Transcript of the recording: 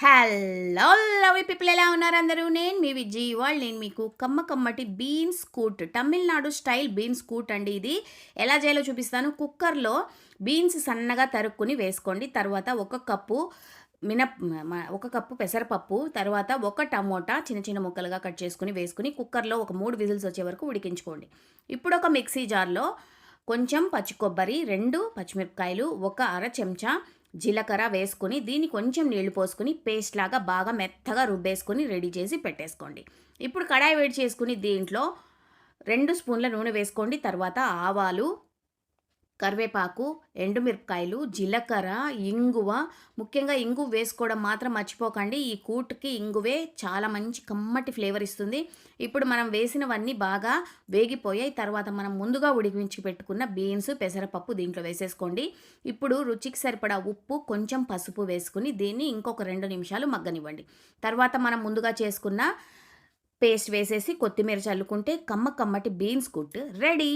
Hello love people ఎలా ఉన్నారు అందరూ? నేను మీ విజయ్ ఇవాళ నేను మీకు కమ్మ కమ్మటి beans kootu Tamil Nadu style beans kootu అండి ఇది. ఎలా చేయాలో చూపిస్తాను. కుక్కర్లో బీన్స్ సన్నగా తరుక్కుని వేసుకోండి. తర్వాత ఒక కప్పు మినప్ మ- ఒక కప్పు పెసరపప్పు తర్వాత ఒక టమోటా చిన్న చిన్న ముక్కలుగా కట్ చేసుకుని వేసుకుని కుక్కర్లో ఒక మూడు విజిల్స్ వచ్చే వరకు ఉడికించుకోండి. ఇప్పుడు ఒక మిక్సీ జార్లో కొంచెం పచ్చి కొబ్బరి రెండు పచ్చిమిరపకాయలు ఒక అర చెంచా జీలకర్ర వేసుకుని దీన్ని కొంచెం నీళ్ళు పోసుకుని పేస్ట్ లాగా బాగా మెత్తగా రుబ్బేసుకొని రెడీ చేసి పెట్టేసుకోండి. ఇప్పుడు కడాయి వేడి చేసుకుని దీంట్లో రెండు స్పూన్ల నూనె వేసుకోండి. తర్వాత ఆవాలు కరివేపాకు ఎండుమిరపకాయలు జీలకర్ర ఇంగువ. ముఖ్యంగా ఇంగు వేసుకోవడం మాత్రం మర్చిపోకండి. ఈ కూట్కి ఇంగువే చాలా మంచి కమ్మటి ఫ్లేవర్ ఇస్తుంది. ఇప్పుడు మనం వేసినవన్నీ బాగా వేగిపోయాయి. తర్వాత మనం ముందుగా ఉడికించి పెట్టుకున్న బీన్స్ పెసరపప్పు దీంట్లో వేసేసుకోండి. ఇప్పుడు రుచికి సరిపడా ఉప్పు కొంచెం పసుపు వేసుకుని దీన్ని ఇంకొక రెండు నిమిషాలు మగ్గనివ్వండి. తర్వాత మనం ముందుగా చేసుకున్న పేస్ట్ వేసేసి కొత్తిమీర చల్లుకుంటే కమ్మ కమ్మటి బీన్స్ కుట్ రెడీ.